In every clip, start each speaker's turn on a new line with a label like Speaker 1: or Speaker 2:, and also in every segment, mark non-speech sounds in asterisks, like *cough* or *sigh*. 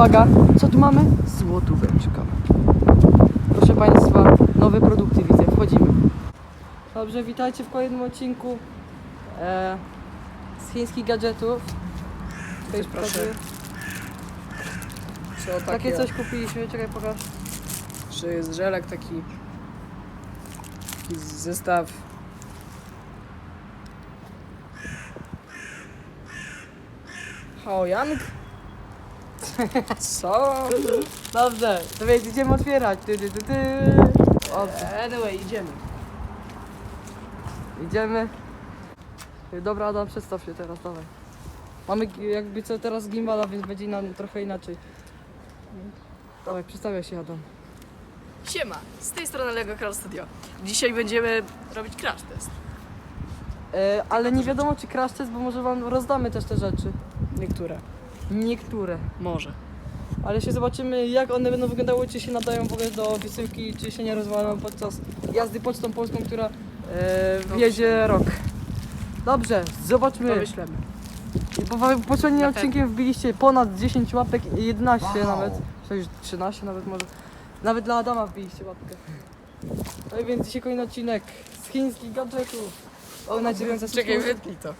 Speaker 1: uwaga, co tu mamy? Złotóweczka. Proszę Państwa, nowe produkty widzę, wchodzimy. Dobrze, witajcie w kolejnym odcinku e, z chińskich gadżetów. Już
Speaker 2: Proszę. Czy o
Speaker 1: Takie coś kupiliśmy, czekaj pokaż.
Speaker 2: Czy jest żelek taki, taki zestaw. Haoyang? Co?
Speaker 1: Dobrze, to więc idziemy otwierać. Ty, ty, ty, ty. Dobrze,
Speaker 2: Anyway, idziemy.
Speaker 1: idziemy. Dobra, Adam, przedstaw się teraz, dawaj. Mamy gi- jakby co teraz gimbala, więc będzie nam trochę inaczej. Dawaj, przedstawiaj się Adam.
Speaker 3: Siema, z tej strony Lego Crash Studio. Dzisiaj będziemy robić crash test.
Speaker 1: E, ale nie wiadomo czy crash test, bo może wam rozdamy też te rzeczy.
Speaker 2: Niektóre.
Speaker 1: Niektóre.
Speaker 3: Może.
Speaker 1: Ale jeszcze zobaczymy jak one będą wyglądały, czy się nadają w ogóle do wysyłki, czy się nie rozwalą podczas jazdy pocztą polską, która e, wjedzie rok. Dobrze, zobaczmy.
Speaker 2: Pomyślemy.
Speaker 1: Bo w poprzednim odcinkiem wbiliście ponad 10 łapek, 11 nawet, czy już 13 nawet może. Nawet dla Adama wbiliście łapkę. No i więc dzisiaj kolejny odcinek z chińskich gadżetów. O, nadzieję, że
Speaker 3: Czekaj, wytnij to.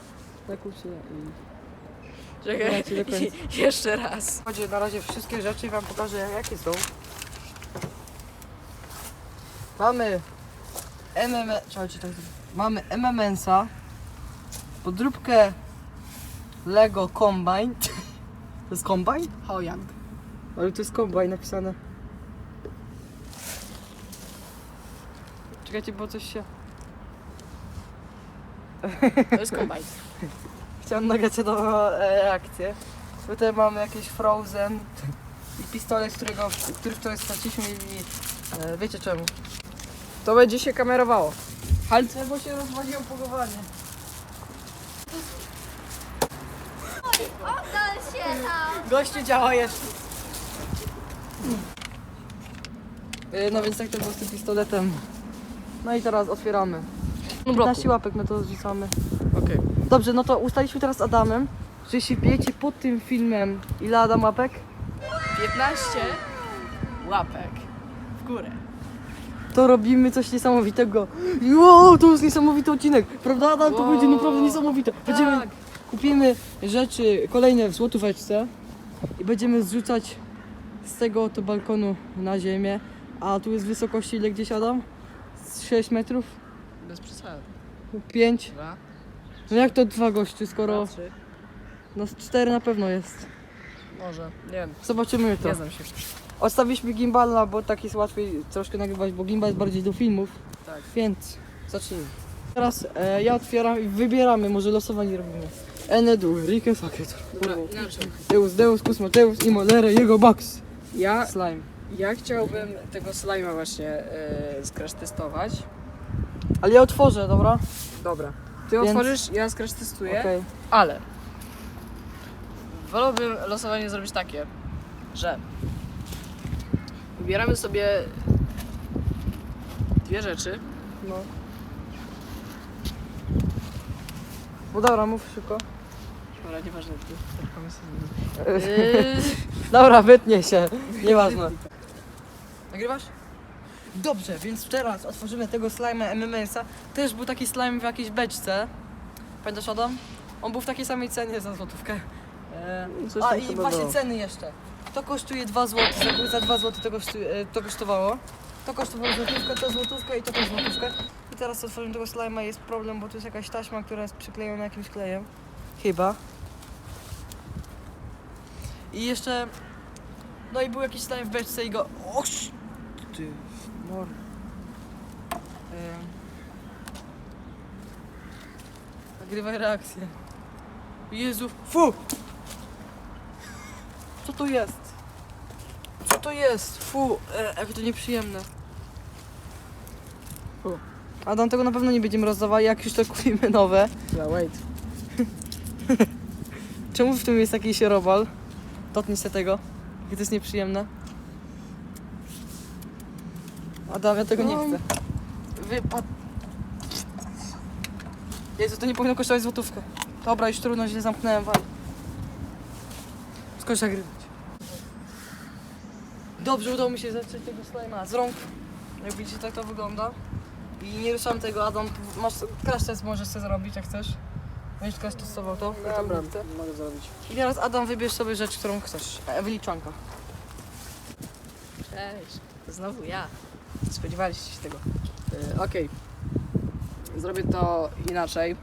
Speaker 1: Zakuł się i...
Speaker 3: Czekaj,
Speaker 1: Dajcie do *laughs* końca.
Speaker 3: jeszcze raz.
Speaker 1: Chodźcie, na razie wszystkie rzeczy wam pokażę jakie są. Mamy MM... Czekajcie, tak, mamy MMS-a, podróbkę Lego Combine. *laughs* To jest Combine?
Speaker 2: Haoyang.
Speaker 1: Ale to jest Combine napisane. Czekajcie, bo coś się...
Speaker 3: To jest kombajn. *laughs*
Speaker 1: Chciałem nagrać jedną e, reakcję. Tutaj mamy jakieś Frozen i pistolet, którego, który wczoraj straciliśmy i e, wiecie czemu.
Speaker 2: To będzie się kamerowało.
Speaker 1: Halce, bo się rozwaliło pogowanie.
Speaker 4: Oddal się tam!
Speaker 1: Gościu działa jeszcze. E, no więc tak to było z tym pistoletem. No i teraz otwieramy. 15 łapek my to zrzucamy.
Speaker 2: Okej.
Speaker 1: Dobrze, no to ustaliśmy teraz z Adamem, że jeśli bijecie pod tym filmem ile Adam łapek,
Speaker 3: 15 łapek w górę.
Speaker 1: to robimy coś niesamowitego. Wow, to jest niesamowity odcinek. Prawda Adam? To
Speaker 3: Wow.
Speaker 1: będzie naprawdę niesamowite. Będziemy,
Speaker 3: Tak.
Speaker 1: kupimy rzeczy kolejne w złotóweczce i będziemy zrzucać z tego oto balkonu na ziemię. A tu jest wysokości ile gdzieś Adam? Z 6 metrów?
Speaker 2: Bez przesady.
Speaker 1: 5?
Speaker 2: Dwa,
Speaker 1: No jak to dwa gości, skoro
Speaker 2: trzy.
Speaker 1: z 4 na pewno jest.
Speaker 2: Może. Nie wiem.
Speaker 1: Zobaczymy to.
Speaker 2: Nie znam się.
Speaker 1: Odstawiliśmy gimbala, bo tak jest łatwiej troszkę nagrywać, bo gimbal jest bardziej do filmów,
Speaker 2: Tak.
Speaker 1: więc zacznijmy. Teraz e, ja otwieram i wybieramy, może losowanie robimy. Enedu, Rike Sakiet.
Speaker 2: Dobra, inaczej.
Speaker 1: Deus, Deus, Kusmateus i Molere, jego box.
Speaker 2: Ja,
Speaker 1: Slime.
Speaker 2: ja chciałbym tego slima właśnie e, scratch testować.
Speaker 1: Ale ja otworzę, dobra?
Speaker 2: Dobra. Ty
Speaker 1: Więc-
Speaker 2: otworzysz, ja scratch testuję.
Speaker 1: Okej.
Speaker 3: Ale wolałbym losowanie zrobić takie, że wybieramy sobie dwie rzeczy.
Speaker 1: No. No dobra, mów szybko.
Speaker 3: Dobra, nieważne. *laughs*
Speaker 1: Dobra, wytnie się. Nieważne. Nagrywasz? Dobrze, więc teraz otworzymy tego slime'a MMS-a. Też był taki slime w jakiejś beczce. Pamiętasz Adam? On był w takiej samej cenie za złotówkę. E,
Speaker 2: Coś
Speaker 1: a i
Speaker 2: chyba
Speaker 1: właśnie
Speaker 2: było.
Speaker 1: ceny jeszcze. To kosztuje 2 zł, za, za 2 zł to, e, to kosztowało. To kosztowało złotówkę, to złotówkę i to też złotówkę. I teraz otworzymy tego slime'a jest problem, bo tu jest jakaś taśma, która jest przyklejona jakimś klejem. Chyba. I jeszcze... No i był jakiś slime w beczce i go... Oś! Ty... Mor... Em. Nagrywaj reakcję. Jezu, fu! Co to jest? Co to jest? Fu, e, jakie to nieprzyjemne.
Speaker 2: Fu.
Speaker 1: Adam, tego na pewno nie będziemy rozdawali, jak już to kupimy nowe.
Speaker 2: Ja, wait. *laughs*
Speaker 1: Czemu w tym jest jakiś robal? Dotknij się tego. Jakie to jest nieprzyjemne. Adam, ja tego nie
Speaker 2: No.
Speaker 1: chcę. Wypad... Jezu, to nie powinno kosztować złotówkę. Dobra, już trudno, źle zamknąłem wal. Skocz nagrywać. Dobrze, udało mi się zacząć tego slajma z rąk. Jak widzicie, tak to wygląda. I nie ruszam tego, Adam. Masz crash test możesz sobie zrobić, jak chcesz. Będziesz crash testował to. Ja to
Speaker 2: Dobra,
Speaker 1: chcę.
Speaker 2: mogę zrobić.
Speaker 1: I teraz Adam wybierz sobie rzecz, którą chcesz. E, Wyliczanka.
Speaker 3: Cześć, to znowu ja.
Speaker 2: Spodziewaliście się tego. E, Okej. Zrobię to inaczej.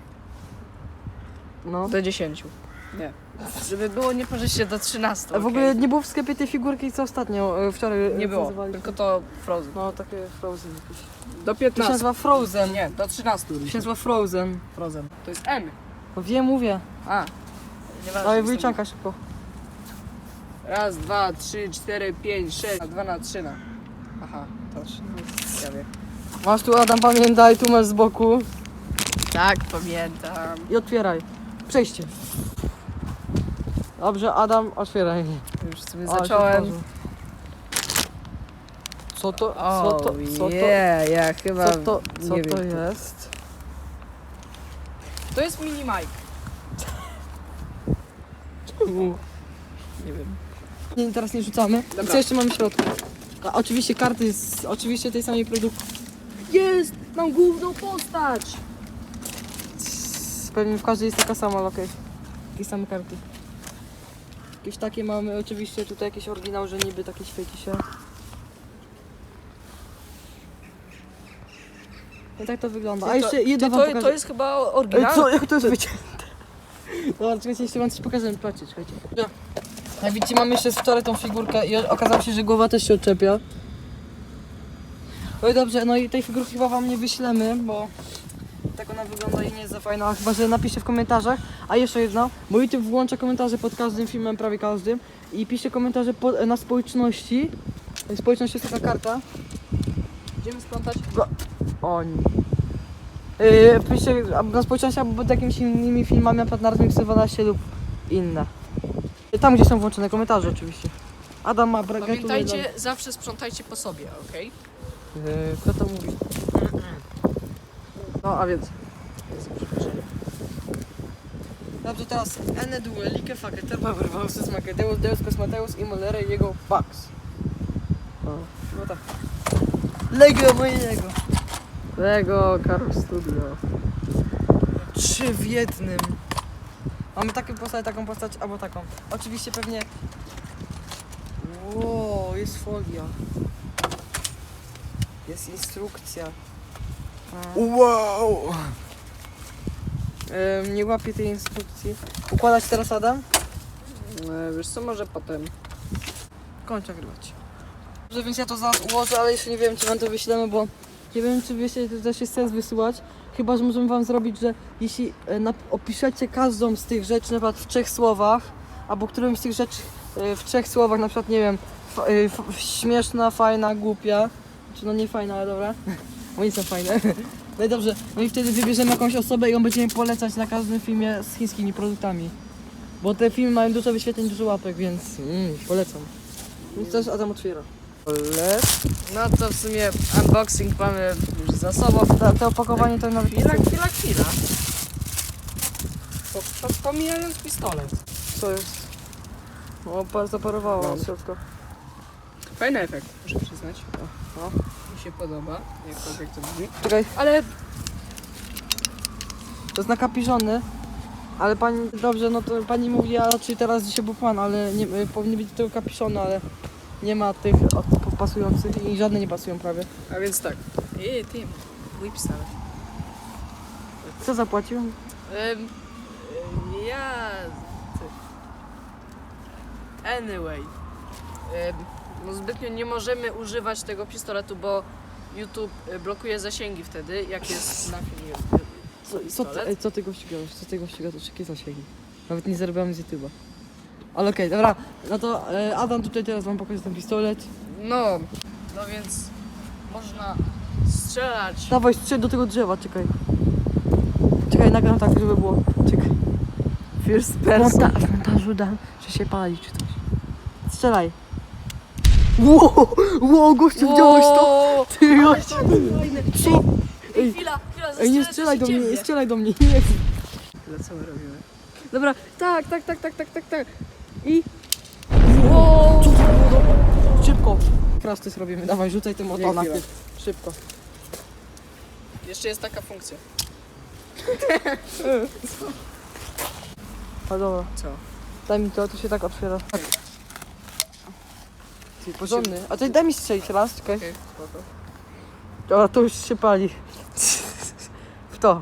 Speaker 1: No.
Speaker 2: Do 10. Nie. Żeby było nie parzyście do 13.
Speaker 1: A w ogóle nie było w sklepie tej figurki, co ostatnio, e, wczoraj
Speaker 2: nie
Speaker 1: e,
Speaker 2: było.
Speaker 1: nazywaliśmy.
Speaker 2: Tylko to Frozen.
Speaker 1: No, takie Frozen jakieś.
Speaker 2: Do
Speaker 1: To się
Speaker 2: 15.
Speaker 1: nazywa Frozen.
Speaker 2: Nie, do 13.
Speaker 1: To się nazywa Frozen.
Speaker 2: Frozen. To jest M.
Speaker 1: No wiem, mówię.
Speaker 2: A. Nieważne, jest
Speaker 1: wyliczanka szybko.
Speaker 2: Raz, dwa, trzy, cztery, pięć, sześć. A dwa na trzy na. Aha, to trzy. Ciekawie.
Speaker 1: Masz tu Adam, pamiętaj, tu masz z boku.
Speaker 3: Tak, pamiętam.
Speaker 1: I otwieraj. Przejście. Dobrze, Adam, otwieraj.
Speaker 2: Już sobie
Speaker 1: O,
Speaker 2: zacząłem.
Speaker 1: Co to, co to, co to,
Speaker 2: yeah, ja chyba
Speaker 1: co to, co
Speaker 2: nie
Speaker 1: to
Speaker 2: wiem.
Speaker 1: jest?
Speaker 2: To jest mini Mike. Nie wiem.
Speaker 1: Nie, teraz nie rzucamy.
Speaker 2: Dobra.
Speaker 1: Co jeszcze mamy w środku? A, oczywiście karty z oczywiście tej samej produkcji.
Speaker 2: Jest! Mam główną postać!
Speaker 1: Pewnie w każdej jest taka sama, ale okej. Takie same karty. Jakieś takie mamy, oczywiście tutaj jakiś oryginał, że niby takie świeci się. I tak to wygląda. A jeszcze jedno wam
Speaker 3: to,
Speaker 1: pokażę.
Speaker 3: to jest chyba oryginał?
Speaker 1: co? Jak to jest wycięte? *laughs* Dobra, czekajcie, jeszcze wam coś pokażę. Patrzcie, czekajcie. Jak widzicie, mamy jeszcze z wczoraj tą figurkę i okazało się, że głowa też się odczepia. Oj dobrze, no i tej figurki chyba wam nie wyślemy, bo tak ona wygląda i nie jest za fajna, chyba że napiszcie w komentarzach. A jeszcze jedno, bo YouTube włącza komentarze pod każdym filmem, prawie każdym i piszcie komentarze pod, na społeczności. Społeczność jest taka karta.
Speaker 2: Idziemy splątać?
Speaker 1: Oni. Yy, piszcie na społeczności albo pod jakimiś innymi filmami, na przykład na Radmix 12 lub inne. Tam gdzie są włączone komentarze oczywiście. Adam ma bra- gratuluję
Speaker 3: Pamiętajcie, zawsze sprzątajcie po sobie, okej?
Speaker 1: Yy, kto to mówi? No a więc. Dobrze, teraz Ene Due, Like Fake, Terpa Versus Makedeus, Deus Cosmateus i Molere jego Pax. O, no tak. Lego mojego.
Speaker 2: Lego Car Studio.
Speaker 1: Trzy w jednym. Mamy taką postać, taką postać, albo taką. Oczywiście pewnie... Wow, jest folia. Jest instrukcja. Wow! nie łapię tej instrukcji. Układać teraz Adam?
Speaker 2: E, Wiesz co, może potem.
Speaker 1: Kończę grywać. Dobrze, więc ja to zaraz ułożę, ale jeszcze nie wiem, czy wam to wyślemy, bo nie wiem, czy wiecie, to też jest sens wysyłać. Chyba, że możemy wam zrobić, że jeśli e, opiszecie każdą z tych rzeczy na przykład w trzech słowach, albo którąś z tych rzeczy e, w trzech słowach, na przykład, nie wiem, e, śmieszna, fajna, głupia, czy no nie fajna, ale dobra, *laughs* bo nie są fajne. No i dobrze, no i wtedy wybierzemy jakąś osobę i ją będziemy polecać na każdym filmie z chińskimi produktami. Bo te filmy mają dużo wyświetleń, dużo łapek, więc mm, polecam. Więc też Adam otwiera.
Speaker 2: No to w sumie unboxing mamy już za sobą.
Speaker 1: ta, to opakowanie to nawet
Speaker 2: Chwila, chwila, chwila. Po, po, pomijając pistolet.
Speaker 1: Co jest? O, par zaparowało
Speaker 2: No.
Speaker 1: od środka.
Speaker 2: Fajny efekt, muszę przyznać.
Speaker 1: No.
Speaker 2: Mi się podoba, jakkolwiek to brzmi.
Speaker 1: Czekaj,
Speaker 2: Ale
Speaker 1: to jest nakapiżony. Ale pani, dobrze, no to pani mówi, a raczej teraz dzisiaj był pan, ale nie, y, powinny być tylko kapiszony, ale nie ma tych od, pasujących i żadne nie pasują prawie.
Speaker 2: A więc tak.
Speaker 3: Ej, ty, pistolet.
Speaker 1: Kto zapłacił?
Speaker 3: Ym, ym, ja... ty. Anyway. No zbytnio nie możemy używać tego pistoletu, bo YouTube y, blokuje zasięgi wtedy, jak jest na filmie
Speaker 1: Co, co, ty,
Speaker 3: pistolet.
Speaker 1: ej, co ty gościu gadasz? Co ty gościu gadasz? Jakie zasięgi? Nawet nie zarabiamy z YouTube'a. Ale okej, dobra, no to e, Adam tutaj teraz wam pokaże ten pistolet.
Speaker 2: No,
Speaker 3: No więc można strzelać.
Speaker 1: Dawaj, strzel do tego drzewa, czekaj. Czekaj, nagram tak, żeby było. Czekaj.
Speaker 2: first person.
Speaker 1: monta- w montażu dam, że się pali czy coś. Strzelaj. Wow, wow, gościu, widziałeś to? Ty, gościu. Co?
Speaker 3: Ej,
Speaker 1: Ej,
Speaker 3: chwila, chwila,
Speaker 1: Ej, nie strzelaj do mnie, nie strzelaj do mnie, nie.
Speaker 2: Co my robimy?
Speaker 1: Dobra, tak, tak, tak, tak, tak, tak, tak. I...
Speaker 3: Wow.
Speaker 1: Co to było? Szybko, teraz ty zrobimy. Dawaj, rzucaj tym oto. Szybko.
Speaker 3: Jeszcze jest taka funkcja.
Speaker 1: A dobra.
Speaker 2: Co?
Speaker 1: Daj mi to, to się tak otwiera. Ty, porządny. A ty daj mi strzelić raz, czekaj. Dobra, to już się pali. *laughs* W to.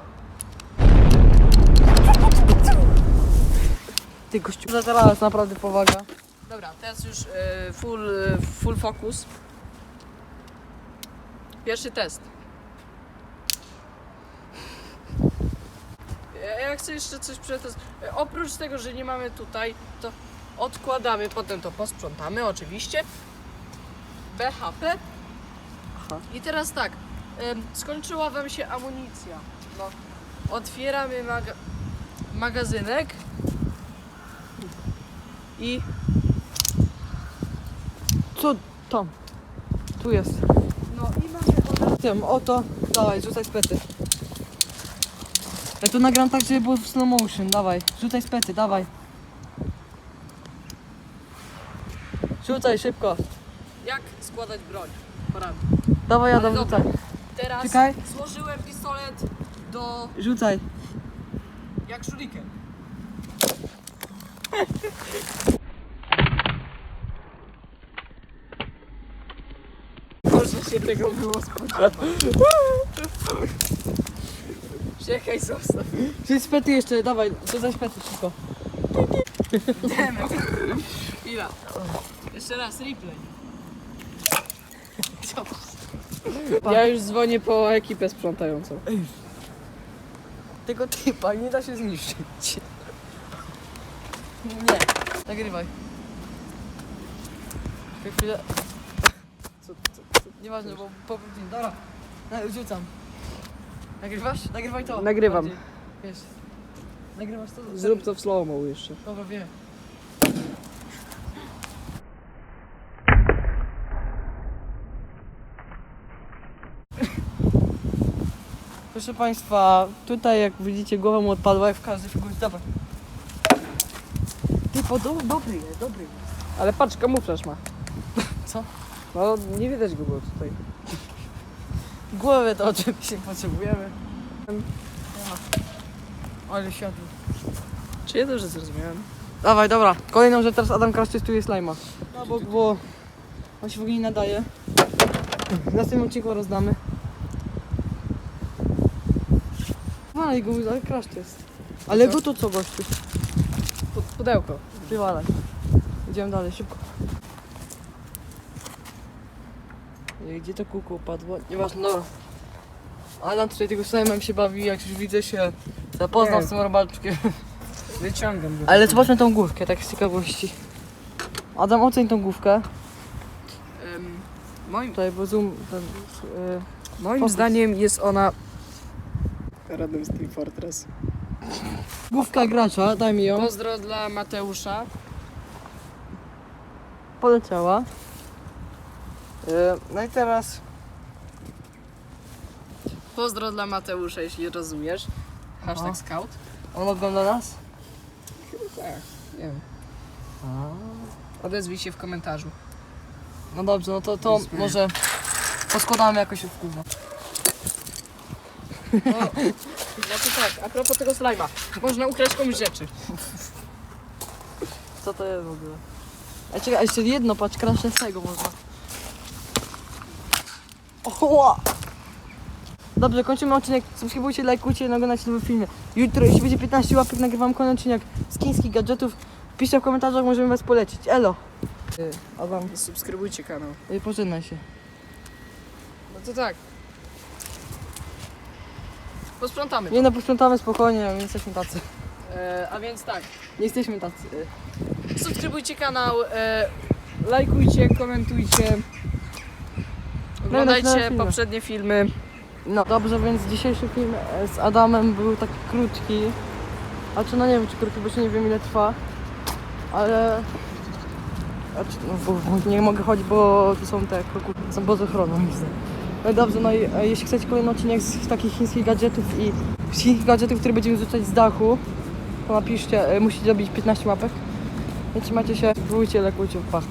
Speaker 1: Ty gościu. Za teraz naprawdę powaga.
Speaker 3: Dobra, teraz już e, full, e, full focus. Pierwszy test. Ja, ja chcę jeszcze coś przetest. e, Oprócz tego, że nie mamy tutaj, to odkładamy, potem to posprzątamy oczywiście. BHP.
Speaker 1: Aha.
Speaker 3: I teraz tak, skończyła wam się amunicja. No, otwieramy maga magazynek i
Speaker 1: Co tam? Tu jest.
Speaker 3: no i mamy od
Speaker 1: Tym, oto. Dawaj, rzucaj spety. Ja to nagram tak, żeby było w slow motion. Dawaj, rzucaj spety, dawaj. Rzucaj szybko.
Speaker 3: jak składać broń. Poradnik.
Speaker 1: Dawaj,
Speaker 3: Ale
Speaker 1: Adam,
Speaker 3: dobra.
Speaker 1: rzucaj.
Speaker 3: Teraz
Speaker 1: Czekaj.
Speaker 3: złożyłem pistolet do
Speaker 1: Rzucaj.
Speaker 3: jak shuriken. Można się tego było spodziewać. Czekaj, zostaw.
Speaker 1: Rzuć spety jeszcze, dawaj, rzucaj spety szybko.
Speaker 3: Chwila. Jeszcze raz, replay. Ja już dzwonię po ekipę sprzątającą.
Speaker 1: Tego typa nie da się zniszczyć. Nie. Nagrywaj. Czekaj Chwilę. Co, co, co? Nieważne, bo po godzinie. Dobra. Na, rzucam. Nagrywasz? Nagrywaj to.
Speaker 2: Nagrywam.
Speaker 1: Bardziej. Wiesz. Nagrywasz to?
Speaker 2: Zrób to w slow-mo jeszcze.
Speaker 1: Dobra, wiem. Proszę Państwa, tutaj jak widzicie głową mu odpadła jak w każdej figurze. Dobra. Do, dobry jest, dobry jest.
Speaker 2: Ale patrz, kamuflaż ma.
Speaker 1: Co?
Speaker 2: No, nie widać go było tutaj.
Speaker 1: Głowę to oczywiście potrzebujemy. Ale siadł.
Speaker 2: Czy ja dobrze zrozumiałem?
Speaker 1: Dawaj, dobra. Kolejną rzecz teraz Adam Krasz testuje slajma. Na bok, bo on się w ogóle nie nadaje. W następnym odcinku rozdamy. Walaj go, ale Krasz test. Ale go to co gościu?
Speaker 2: Pudełko.
Speaker 1: Wywalaj. Idziemy dalej, szybko. Gdzie to kółko upadło? Nieważne, dobra. Adam tutaj tego slajmem się bawi, jak już widzę się zapoznał
Speaker 2: Nie.
Speaker 1: z tym robaczkiem.
Speaker 2: Wyciągam go.
Speaker 1: Ale zobaczmy tą główkę, tak z ciekawości. Adam, oceń tą główkę.
Speaker 3: Em, moim
Speaker 1: Tutaj, bo zoom... Ten, yy,
Speaker 2: Moim
Speaker 1: Fokus.
Speaker 2: zdaniem jest ona... Radom Steel Fortress.
Speaker 1: Główka gracza, daj mi ją.
Speaker 3: pozdro dla Mateusza.
Speaker 1: Poleciała. Yy, no i teraz...
Speaker 3: Pozdro dla Mateusza, jeśli rozumiesz. Hashtag scout.
Speaker 1: On ogląda nas?
Speaker 2: Tak, nie wiem. Odezwij się w komentarzu.
Speaker 1: No dobrze, no to, to może poskładamy jakoś w kółko.
Speaker 3: No, no to tak, a propos tego slajma. Można ukraść komuś rzeczy.
Speaker 1: Co to jest w ogóle? A czekaj, a jeszcze jedno, patrz, krasze z tego można. Oła! Dobrze, kończymy odcinek. Subskrybujcie, lajkujcie, naglądajcie nowe filmy. Jutro, jeśli będzie 15 łapek, nagrywam kolejny odcinek z chińskich gadżetów. Piszcie w komentarzach, możemy was polecić. Elo! Yy, Adam,
Speaker 2: Subskrybujcie kanał.
Speaker 1: yy, pożegnaj się.
Speaker 3: No to tak. Posprzątamy.
Speaker 1: Nie no, posprzątamy spokojnie, nie jesteśmy tacy.
Speaker 3: E, a więc tak,
Speaker 1: Nie jesteśmy tacy.
Speaker 3: Subskrybujcie kanał, e,
Speaker 2: Lajkujcie, komentujcie.
Speaker 3: oglądajcie
Speaker 1: filmy.
Speaker 3: poprzednie filmy.
Speaker 1: No dobrze, więc dzisiejszy film e, z Adamem był taki krótki. A czy no nie wiem czy krótki, bo jeszcze nie wiem ile trwa. Ale... A czy, no, bo, bo nie mogę chodzić, bo tu są te krokuty, są pod ochroną. widzę. I dobrze, no i e, jeśli chcecie kolejny odcinek z takich chińskich gadżetów i chińskich gadżetów, które będziemy rzucać z dachu, to napiszcie, e, musicie zrobić 15 łapek. Więc trzymajcie się, próbujcie, lekujcie, pa.